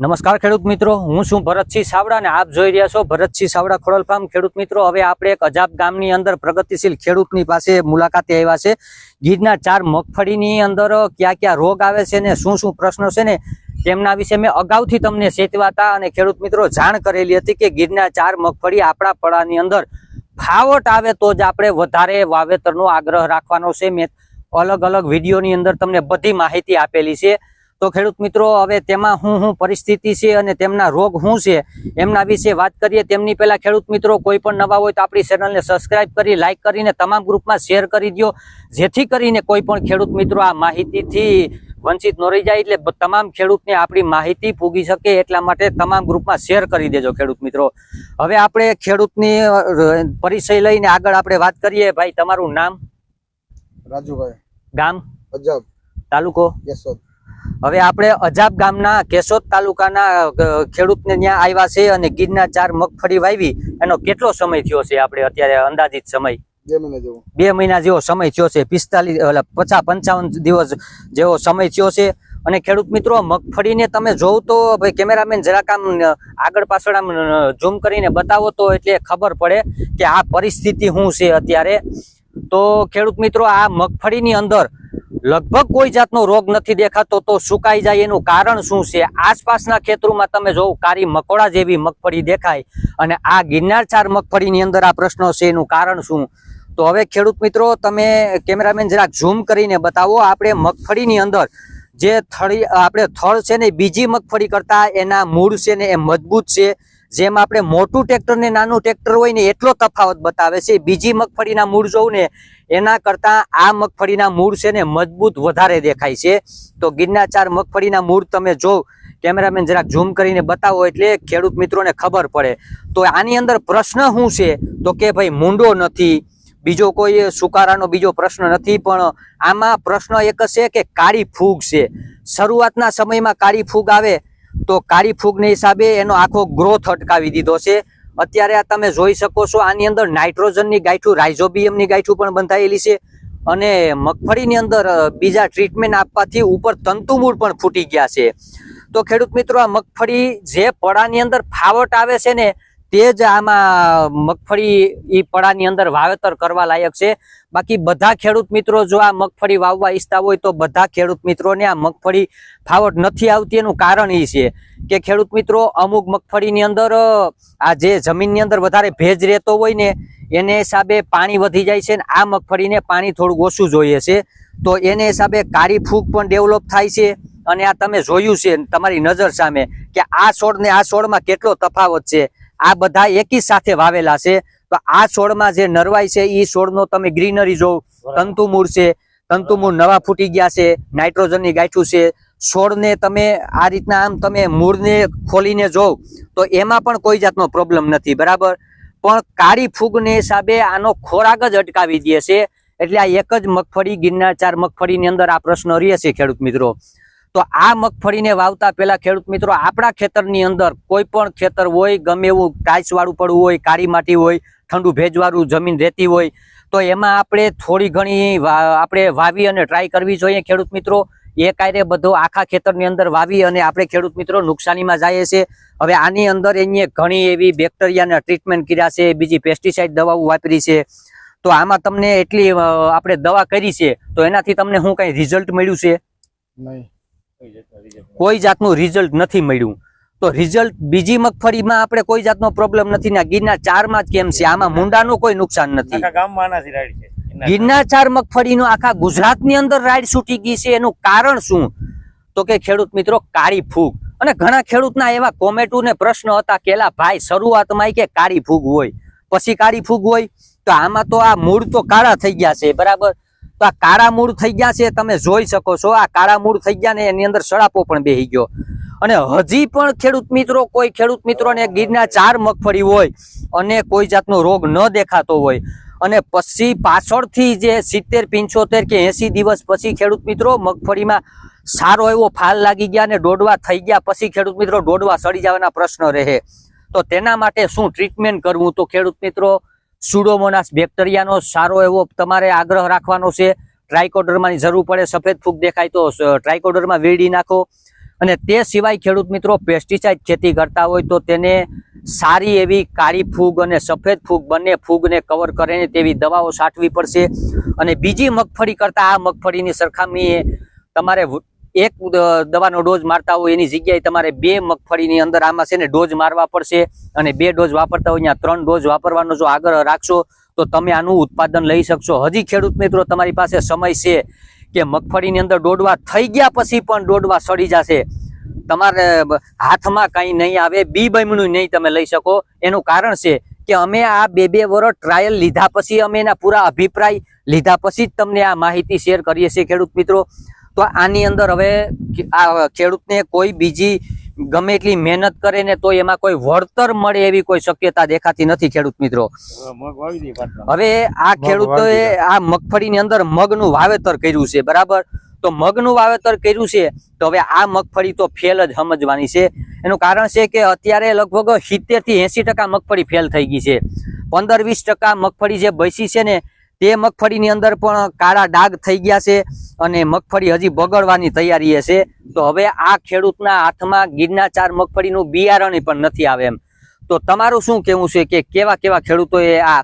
નમસ્કાર ખેડૂત મિત્રો, હું છું ભરતસિંહ સાવડા અને આપ જોઈ રહ્યા છો ભરતસિંહ સાવડા ખોડલ ફાર્મ ખેડૂત મિત્રો, હવે આપણે એક અજાબ ગામની અંદર પ્રગતિશીલ ખેડૂતની પાસે મુલાકાતે આવ્યા છે. ગીરના ચાર મગફળીની અંદર કયા કયા રોગ આવે છે ને શું શું પ્રશ્નો છે ને તેમના વિશે મેં અગાઉથી તમને સેતવાતા અને ખેડૂત મિત્રો જાણ કરેલી હતી કે ગીરના ચાર મગફળી આપણા પડાની અંદર ફાવટ આવે તો જ આપણે વધારે વાવેતરનો આગ્રહ રાખવાનો છે. મેં અલગ અલગ વિડીયોની અંદર તમને બધી માહિતી આપેલી છે. તો ખેડૂત મિત્રો હવે તેમાં હું હું પરિસ્થિતિ છે અને તેમના રોગ શું છે એમના વિશે વાત કરીએ. તેમની પહેલા ખેડૂત મિત્રો કોઈ પણ નવા હોય તો આપણી ચેનલને સબસ્ક્રાઇબ કરી લાઈક કરીને તમામ ગ્રુપમાં શેર કરી દો જેથી કરીને કોઈ પણ ખેડૂત મિત્રો આ માહિતીથી વંચિત ન રહી જાય એટલે તમામ ખેડૂતને આપણી માહિતી પૂગી શકે એટલા માટે તમામ ગ્રુપમાં શેર કરી દેજો ખેડૂત મિત્રો. હવે આપણે ખેડૂતની પરિચય લઈને આગળ આપણે વાત કરીએ. ભાઈ તમારું નામ? રાજુભાઈ. ગામ? પંજાબ. તાલુકો? યશોદ હવે આપણે અજાબ ગામના કેશોદ તાલુકાના ખેડૂતને ત્યાં આવ્યા છે અને ગીરના ચાર મગફળી વાવી. એનો કેટલો સમય થયો છે આપણે અત્યારે અંદાજિત સમય? બે મહિના જેવું. સમય થયો છે. પિસ્તાલીસ પચાસ પંચાવન દિવસ જેવો સમય થયો છે. અને ખેડૂત મિત્રો મગફળીને તમે જોવ તો ભાઈ કેમેરામેન જરાક આમ આગળ પાછળ આમ ઝૂમ કરીને બતાવો તો એટલે ખબર પડે કે આ પરિસ્થિતિ શું છે અત્યારે. તો ખેડૂત મિત્રો આ મગફળીની અંદર લગભગ કોઈ જાતનો રોગ નથી દેખાતો તો સુકાઈ જાય એનું કારણ શું છે? આસપાસના ખેતરોમાં તમે જોવો, કારી મકોડા જેવી મગફળી દેખાય અને આ ગિરનાર ચાર મગફળીની અંદર આ પ્રશ્નો છે એનું કારણ શું? તો હવે ખેડૂત મિત્રો, તમે કેમેરામેન જરાક ઝૂમ કરીને બતાવો, આપણે મગફળીની અંદર જે થળી, આપણે થળ છે ને બીજી મગફળી કરતા એના મૂળ છે ને એ મજબૂત છે. જેમ આપણે મોટું ટ્રેક્ટર ને નાનું ટ્રેક્ટર હોય ને એટલો તફાવત બતાવે છે. બીજી મગફળીના મૂળ જોઉં ને, એના કરતા આ મગફળીના મૂળ છે ને મજબૂત વધારે દેખાય છે. તો ગિરનાર ચાર મગફળીના મૂળ તમે જો, કેમેરામેન જરાક ઝૂમ કરીને બતાવો એટલે ખેડૂત મિત્રોને ખબર પડે. તો આની અંદર પ્રશ્ન શું છે? તો કે ભાઈ, મૂંડો નથી. બીજો કોઈ સુકારાનો બીજો પ્રશ્ન નથી, પણ આમાં પ્રશ્ન એક છે કે કાળી ફૂગ છે. શરૂઆતના સમયમાં કાળી ફૂગ આવે તો કાળી ફૂગને હિસાબે એનો આખો ગ્રોથ અટકાવી દીધો છે. અત્યારે આ તમે જોઈ શકો છો, આની અંદર નાઇટ્રોજનની ગાંઠું, રાઇઝોબિયમની ગાંઠું પણ બંધાયેલી છે અને મગફળીની અંદર બીજા ટ્રીટમેન્ટ આપવાથી ઉપર તંતુમૂળ પણ ફૂટી ગયા છે. તો ખેડૂત મિત્રો, આ મગફળી જે પડાની અંદર ફાવટ આવે છે ને તે જ આમાં મગફળી ઈ પડાની અંદર વાવેતર કરવા લાયક છે. બાકી બધા ખેડૂત મિત્રો જો આ મગફળી વાવવા ઈચ્છતા હોય તો બધા ખેડૂત મિત્રોને આ મગફળી ફાવટ નથી આવતી. એનું કારણ એ છે કે ખેડૂત મિત્રો, અમુક મગફળીની અંદર આ જે જમીનની અંદર વધારે ભેજ રહેતો હોય ને, એને હિસાબે પાણી વધી જાય છે આ મગફળીને પાણી થોડું ઓછું જોઈએ છે. તો એને હિસાબે કાળી ફૂગ પણ ડેવલપ થાય છે અને આ તમે જોયું છે તમારી નજર સામે કે આ છોડ ને આ છોડમાં કેટલો તફાવત છે. આ બધા એકી સાથે વાવેલા છે. તો આ છોડમાં જે નરવાઈ છે એ છોડનો તમે ગ્રીનરી જોવ. તંતુમૂળ છે. તંતુમૂળ નવા ફૂટી ગયા છે. નાઇટ્રોજનની ગાંઠું છે. છોડને તમે આ રીતના આમ તમે મૂળને ખોલીને જોવ તો એમાં પણ કોઈ જાતનો પ્રોબ્લેમ નથી. બરાબર? પણ કાળી ફૂગને હિસાબે આનો ખોરાક જ અટકાવી દે છે. એટલે આ એક જ મગફળી ગિરનાર ચાર મગફળીની અંદર આ પ્રશ્ન રહે છે ખેડૂત મિત્રો. તો આ મગફળીને વાવતા પહેલા ખેડૂત મિત્રો આપણા ખેતરની અંદર કોઈ પણ ખેતર હોય, ગમે એવું ટાઈસ વાળું પડવું હોય, કાળી માટી હોય, ઠંડુ ભેજવાળું જમીન રહેતી હોય, તો એમાં આપણે થોડી ઘણી આપણે વાવી અને ટ્રાય કરવી જોઈએ ખેડૂત મિત્રો. એ કાયરે બધો આખા ખેતરની અંદર વાવી અને આપણે ખેડૂત મિત્રો નુકસાનીમાં જઈએ છે હવે આની અંદર એની ઘણી એવી બેક્ટેરિયાના ટ્રીટમેન્ટ કર્યા છે, બીજી પેસ્ટિસાઇડ દવાઓ વાપરી છે. તો આમાં તમને એટલી આપણે દવા કરી છે, તો એનાથી તમને શું કઈ રિઝલ્ટ મળ્યું છે? નહીં. કોઈ જાતનું રિઝલ્ટ નથી. મળ્યું. તો રિઝલ્ટ બીજી મગફળીમાં આપણે કોઈ જાતનો પ્રોબ્લેમ નથી. ને ગીરના ચારમાં જ કેમ છે? આમાં મુંડાનું કોઈ નુકસાન નથી. ગિરનાર ચાર. મગફળીનો આખા ગુજરાતની અંદર રાઈડ છૂટી ગઈ છે. એનું કારણ શું? તો કે ખેડૂત મિત્રો કાળી ફૂગ. અને ઘણા ખેડૂતના એવા કોમેટો ને પ્રશ્ન હતા કેલા ભાઈ શરૂઆતમાં કે કાળી ફૂગ હોય? પછી કાળી ફૂગ હોય? તો આમાં તો આ મૂળ તો કાળા થઈ ગયા છે બરાબર? તો આ કાળા મૂળ થઈ ગયા છે, તમે જોઈ શકો છો, આ કાળા મૂળ થઈ ગયા ને એની અંદર સડાપો પણ બેહી ગયો. અને હજી પણ ખેડૂત મિત્રો, કોઈ ખેડૂત મિત્રોને ગીરના ચાર મગફળી હોય અને કોઈ જાતનો રોગ ન દેખાતો હોય. અને પછી પાછળથી જે સિત્તેર, પિંચોતેર કે એસી દિવસ પછી ખેડૂત મિત્રો મગફળીમાં સારો એવો ફાલ લાગી ગયા અને દોડવા થઈ ગયા, પછી ખેડૂત મિત્રો દોડવા સડી જવાના પ્રશ્ન રહે. તો તેના માટે શું ટ્રીટમેન્ટ કરવું? તો ખેડૂત મિત્રો સુડોમોનાસ બેક્ટેરિયાનો સારો એવો તમારે આગ્રહ રાખવાનો છે. ટ્રાયકોડરમાંની જરૂર પડે, સફેદ ફૂગ દેખાય તો ટ્રાયકોડરમાં વેડી નાખો. અને તે સિવાય ખેડૂત મિત્રો પેસ્ટિસાઇડ ખેતી કરતા હોય તો તેને સારી એવી કાળી ફૂગ અને સફેદ ફૂગ બંને ફૂગને કવર કરે તેવી દવાઓ સાઠવી પડશે. અને બીજી મગફળી કરતાં આ મગફળીની સરખામણીએ તમારે એક દવાનો ડોઝ મારતા હોય એની જગ્યાએ તમારે બે મગફળીની અંદર આમાં છે ને ડોઝ મારવા પડશે અને બે ડોઝ વાપરતા હોય, ત્યાં ત્રણ ડોઝ વાપરવાનો જો આગળ રાખશો, તો તમે આનું ઉત્પાદન લઈ શકશો. હજી ખેડૂત મિત્રો, તમારી પાસે સમય છે કે મગફળીની અંદર દોડવા થઈ ગયા પછી પણ દોડવા સડી જશે. તમારે હાથમાં કાંઈ નહીં આવે બી બમણું નહીં તમે લઈ શકો. એનું કારણ છે કે અમે આ બે બે વર્ષ ટ્રાયલ લીધા પછી અમે એના પૂરા અભિપ્રાય લીધા પછી જ તમને આ માહિતી શેર કરીએ છીએ ખેડૂત મિત્રો. તો આની અંદર હવે આ ખેડૂતને કોઈ બીજી ગમે એટલી મહેનત કરે ને તો એમાં કોઈ વળતર મળે એવી કોઈ શક્યતા દેખાતી નથી ખેડૂત મિત્રો. હવે આ ખેડૂતોએ આ મગફળીની અંદર મગનું વાવેતર કર્યું છે બરાબર? તો મગનું વાવેતર કર્યું છે તો હવે આ મગફળી તો ફેલ જ સમજવાની છે. એનું કારણ છે કે અત્યારે લગભગ સિત્તેરથી એસી ટકા મગફળી ફેલ થઈ ગઈ છે. પંદર વીસ ટકા મગફળી જે બેસી છે ને તે મગફળીની અંદર પણ કાળા ડાઘ થઈ ગયા છે અને મગફળી હજી બગડવાની તૈયારી છે. તો હવે આ ખેડૂતના હાથમાં ગીરના ચાર મગફળીનું બિયારણ પણ નથી આવે એમ. તો તમારું શું કેવું છે કે કેવા કેવા ખેડૂતોએ આ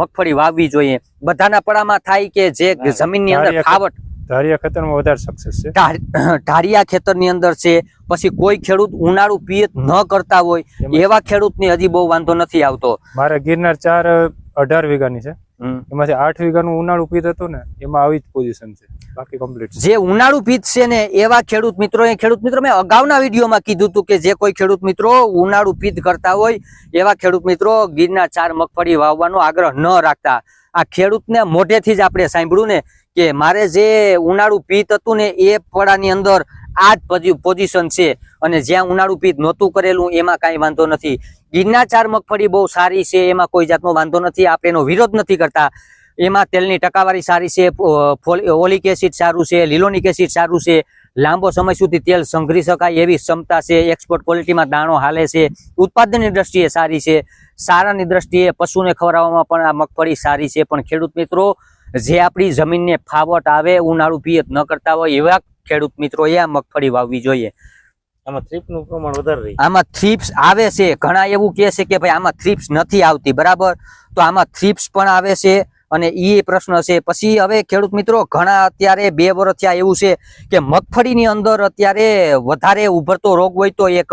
મગફળી વાવવી જોઈએ? બધાના પડામાં થાય કે જે ના, જમીનની અંદર ખાવટ ધારિયા ખેતરમાં વધારે સક્સેસ છે. ખેતરની અંદર છે પછી કોઈ ખેડૂત ઉનાળુ પિયત ન કરતા હોય એવા ખેડૂતને હજી બહુ વાંધો નથી આવતો. મારે ગિરનાર ચાર અઢાર વીઘાની છે. એમાંથી આઠ વીઘાનું ઉનાળુ પીત હતું ને એમાં આવી જ પોઝિશન છે. બાકી કમ્પ્લીટ જે ઉનાળુ પીત છે ને એવા ખેડૂત મિત્રો એ ખેડૂત મિત્રો મેં અગાઉના વિડીયોમાં કીધું હતું કે જે કોઈ ખેડૂત મિત્રો ઉનાળુ પીત કરતા હોય એવા ખેડૂત મિત્રો ગીરના ચાર મગફળી વાવવાનો આગ્રહ ન રાખતા. આ ખેડૂતને મોઢેથી જ આપણે સાંભળ્યું ને કે મારે જે ઉનાળુ પીત હતું ને એ પડાની અંદર આ જ પોઝિશન છે અને જ્યાં ઉનાળુ પીત નહોતું કરેલું, એમાં કાંઈ વાંધો નથી. ગીરના ચાર મગફળી બહુ સારી છે, એમાં કોઈ જાતનો વાંધો નથી. આપણે એનો વિરોધ નથી કરતા. એમાં તેલની ટકાવારી સારી છે ઓલિક એસિડ સારું છે, લીલોનિક એસિડ સારું છે. લાંબો સમય સુધી તેલ સંઘરી શકાય એવી ક્ષમતા છે. એક્સપોર્ટ ક્વોલિટીમાં દાણો હાલે છે. ઉત્પાદનની દ્રષ્ટિએ સારી છે. સારાની દ્રષ્ટિએ પશુને ખવડાવવામાં પણ આ મગફળી સારી છે. પણ ખેડૂત મિત્રો, જે આપણી જમીનને ફાવટ આવે, ઉનાળુ પિયત ન કરતા હોય એવા ખેડૂત મિત્રોએ આ મગફળી વાવવી જોઈએ. આમાં થ્રીપનું પ્રમાણ વધારે રહી. આમાં થ્રીપ્સ આવે છે. ઘણા એવું કહે છે કે ભાઈ આમાં થ્રીપ્સ નથી આવતી બરાબર? તો આમાં થ્રીપ્સ પણ આવે છે. અને એ પ્રશ્ન છે. પછી હવે ખેડૂત મિત્રો, ઘણા અત્યારે બે વર્ષ થયા એવું છે કે મગફળીની અંદર અત્યારે વધારે ઉભરતો રોગ હોય તો એક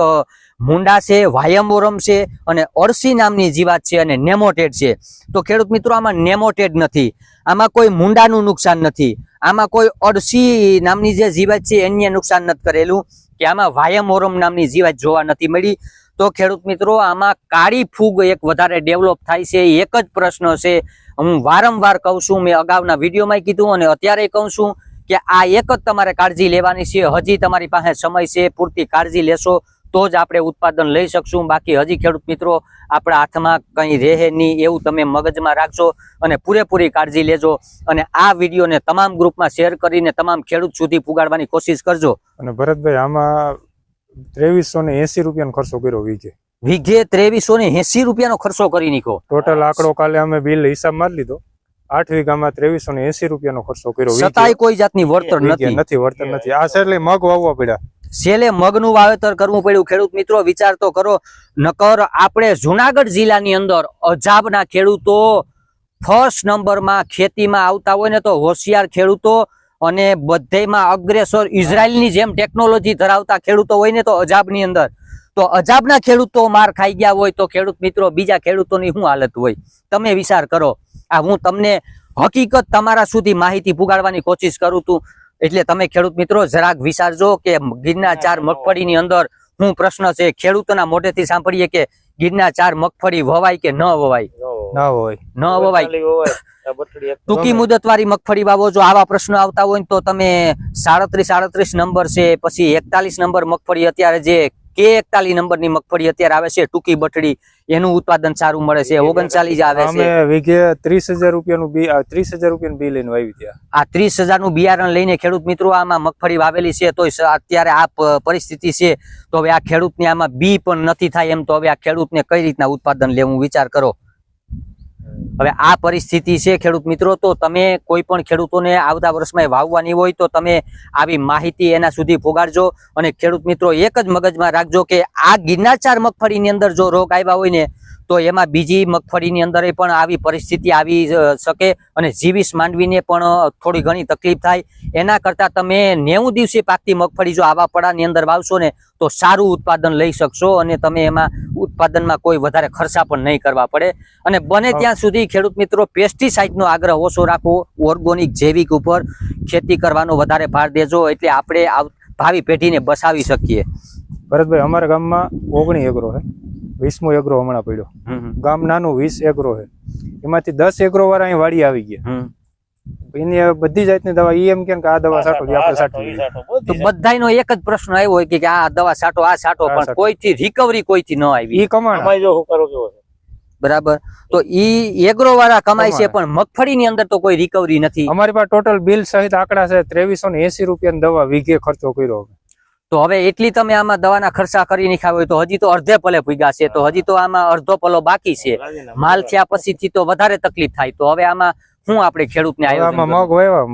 મુંડા છે, વાયમોરમ છે અને અળસી નામની જીવાત છે અને નેમોટેડ છે. તો ખેડૂત મિત્રો, આમાં નેમોટેડ નથી. આમાં કોઈ મુંડાનું નુકસાન નથી. આમાં કોઈ અળસી નામની જે જીવાત છે એને નુકસાન નથી કરેલું. કે આમાં વાયમોરમ નામની જીવાત જોવા નથી મળી. તો ખેડૂત મિત્રો, આમાં કાળી ફૂગ એક વધારે ડેવલપ થાય છે, એક જ પ્રશ્ન છે. હું વારંવાર કહું છું, મેં અગાઉના વિડીયોમાં કીધું અને અત્યારે કહું છું કે આ એક જ તમારે કાળજી લેવાની છે. હજી તમારી પાસે સમય છે, પૂરતી કાળજી લેશો તો જ આપણે ઉત્પાદન લઈ શકશું. બાકી હજી ખેડૂત મિત્રો, આપણા હાથમાં કંઈ રહે નહીં એવું તમે મગજમાં રાખશો અને પૂરેપૂરી કાળજી લેજો. અને આ વિડીયોને તમામ ગ્રુપમાં શેર કરીને તમામ ખેડૂત સુધી પુગાડવાની કોશિશ કરજો. અને ભરતભાઈ, આમાં ત્રેવીસો ને એસી રૂપિયાનો ખર્ચો કર્યો વીઘે. વીઘે ત્રેવીસો ને એસી રૂપિયાનો ખર્ચો કરી નીકળો ટોટલ આંકડો કાલે અમે બિલ હિસાબ મારી લીધો. આઠ વીઘામાં ત્રેવીસો ને એસી રૂપિયાનો ખર્ચો કર્યો છતાંય કોઈ જાતની વળતર નથી. નથી વળતર નથી. આ એટલે મગ વાવવા પડ્યા. છેલ્લે મગનું વાવેતર કરવું પડ્યું. ખેડૂત મિત્રો વિચાર તો કરો. નકર આપણે જુનાગઢ જિલ્લાની અંદર અજાબના ખેડૂતો ફર્સ્ટ નંબરમાં ખેતીમાં આવતા હોય ને તો હોશિયાર ખેડૂતો અને બધેમાં અગ્રેસર ઇઝરાયલની જેમ ટેકનોલોજી ધરાવતા ખેડૂતો હોય ને તો અજાબની અંદર. તો અજાબના ખેડૂતો માર ખાઈ ગયા હોય તો ખેડૂત મિત્રો બીજા ખેડૂતોની શું હાલત હોય? તમે વિચાર કરો. આ હું તમને હકીકત તમારા સુધી માહિતી પુગાડવાની કોશિશ કરું છું. એટલે તમે ખેડૂત મિત્રો જરાક વિચારજો કે ગીરના ચાર મગફળીની અંદર શું પ્રશ્ન છે ખેડૂતોના મોઢેથી સાંભળીએ કે ગીરના ચાર મગફળી વવાય કે ન વવાય? ન વવાય. ટૂંકી મુદત વાળી મગફળી વાવો જો આવા પ્રશ્નો આવતા હોય તો તમે સાડત્રીસ સાડત્રીસ નંબર છે પછી એકતાલીસ નંબર મગફળી અત્યારે જે કે એકતાલીસ નંબરની મગફળી અત્યારે આવે છે ટૂંકી બટડી એનું ઉત્પાદન સારું મળે છે ઓગણચાલીસ આવે છે. વીઘે ત્રીસ હજાર રૂપિયાનું બી ત્રીસ હજાર રૂપિયાનું બી લઈને વાવી ત્યાં. આ ત્રીસનું બિયારણ લઈને ખેડૂત મિત્રો આમાં મગફળી વાવેલી છે તો અત્યારે આ પરિસ્થિતિ છે તો હવે આ ખેડૂતને આમાં બી પણ નથી થાય એમ તો હવે આ ખેડૂતને કઈ રીતના ઉત્પાદન લેવું વિચાર કરો. હવે આ પરિસ્થિતિ છે ખેડૂત મિત્રો, તો તમે કોઈ પણ ખેડૂતોને આવતા વર્ષમાં વાવવાની હોય તો તમે આવી માહિતી એના સુધી ફોગાડજો અને ખેડૂત મિત્રો, એક જ મગજમાં રાખજો કે આ ગિરનારચાર મગફળીની અંદર જો રોગ આવ્યા હોય ને તો એમાં બીજી મગફળીની અંદર પણ આવી પરિસ્થિતિ આવી શકે અને જીવીસ માંડવીને પણ થોડી ઘણી તકલીફ થાય. એના કરતાં તમે નેવું દિવસે પાકતી મગફળી જો આવા પડાની અંદર વાવશો ને તો સારું ઉત્પાદન લઈ શકશો અને તમે એમાં ઉત્પાદનમાં કોઈ વધારે ખર્ચા પણ નહીં કરવા પડે. અને બને ત્યાં સુધી ખેડૂત મિત્રો પેસ્ટિસાઇડનો આગ્રહ ઓછો રાખવો ઓર્ગોનિક જૈવિક ઉપર ખેતી કરવાનો વધારે ભાર દેજો એટલે આપણે ભાવિ પેઢીને બસાવી શકીએ. ભરતભાઈ અમારા ગામમાં ઓગણી એગ્રો છે. વીસમો એગ્રો હમણાં પડ્યો. ગામ નાનું વીસ એગ્રો છે. એમાંથી દસ એગ્રો વાળા અહીં વાડી આવી ગયા. એની બધી જાતની દવા ઈ એમ કે આ દવા સાટો આપણે સાટો, તો બધાયનો એક જ પ્રશ્ન આવ્યો હોય કે આ દવા સાટો આ સાટો પણ કોઈ કોઈથી રિકવરી કોઈથી ન આવી. ઈ કમાણ. જો હુકારો કેવો છે? બરાબર. તો ઈ એગ્રો વાળા કમાય છે પણ મગફળી ની અંદર તો કોઈ રિકવરી નથી. અમારી પાસે ટોટલ બિલ સહિત આંકડા છે ત્રેવીસો ને એસી રૂપિયા દવા વીઘે ખર્ચો કર્યો. તો હવે એટલી તમે આમાં દવાના ખર્ચા કરી નાખ્યા હોય તો હજી તો અડધે પલે ભૂગ્યા છે. તો હજી તો આમાં અડધો પલો બાકી છે. માલ થયા પછીથી તો વધારે તકલીફ થાય. તો હવે આમાં શું આપણે ખેડૂતને ને આવ્યો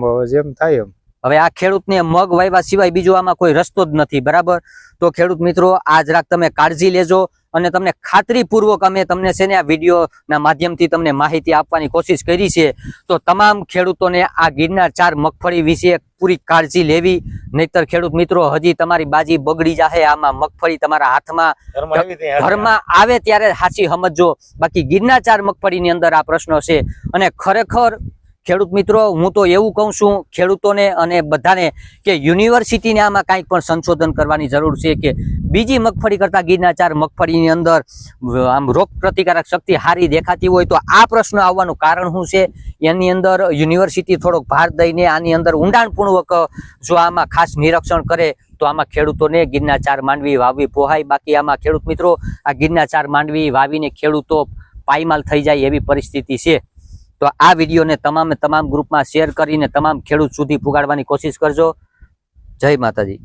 મગ જેમ થાય એમ. હવે આ ખેડૂતને મગ વાવ્યા સિવાય બીજો આમાં કોઈ રસ્તો જ નથી બરાબર? તો ખેડૂત મિત્રો આ જરાક તમે કાળજી લેજો અને તમને ખાતરીપૂર્વક અમે તમને છે ને આ વિડીયોના માધ્યમથી તમને માહિતી આપવાની કોશિશ કરી છે. તો તમામ ખેડૂતોને આ ગિરનાર ચાર મગફળી વિશે પૂરી કાળજી લેવી. નહીતર ખેડૂત મિત્રો હજી તમારી બાજી બગડી જાહે આમાં મગફળી તમારા હાથમાં. ઘરમાં આવી ત્યાં ઘરમાં આવે ત્યારે સાચી સમજો બાકી ગિરનાર ચાર મગફળીની અંદર આ પ્રશ્ન છે. અને ખરેખર ખેડૂત મિત્રો, હું તો એવું કહું છું, ખેડૂતોને અને બધાને કે યુનિવર્સિટીને આમાં કાંઈક પણ સંશોધન કરવાની જરૂર છે કે બીજી મગફળી કરતાં ગીરના ચાર મગફળીની અંદર આમ રોગ પ્રતિકારક શક્તિ સારી દેખાતી હોય તો આ પ્રશ્ન આવવાનું કારણ શું છે? એની અંદર યુનિવર્સિટી થોડોક ભાર દઈને આની અંદર ઊંડાણપૂર્વક, જો આમાં ખાસ નિરીક્ષણ કરે તો આમાં ખેડૂતોને ગીરના ચાર માંડવી વાવવી પોહાય. બાકી આમાં ખેડૂત મિત્રો, આ ગીરના ચાર માંડવી વાવીને ખેડૂતો પાયમાલ થઈ જાય એવી પરિસ્થિતિ છે. તો આ વિડીયોને તમામે તમામ ગ્રુપમાં શેર કરીને તમામ ખેડૂત સુધી પુગાડવાની કોશિશ કરજો. જય માતાજી.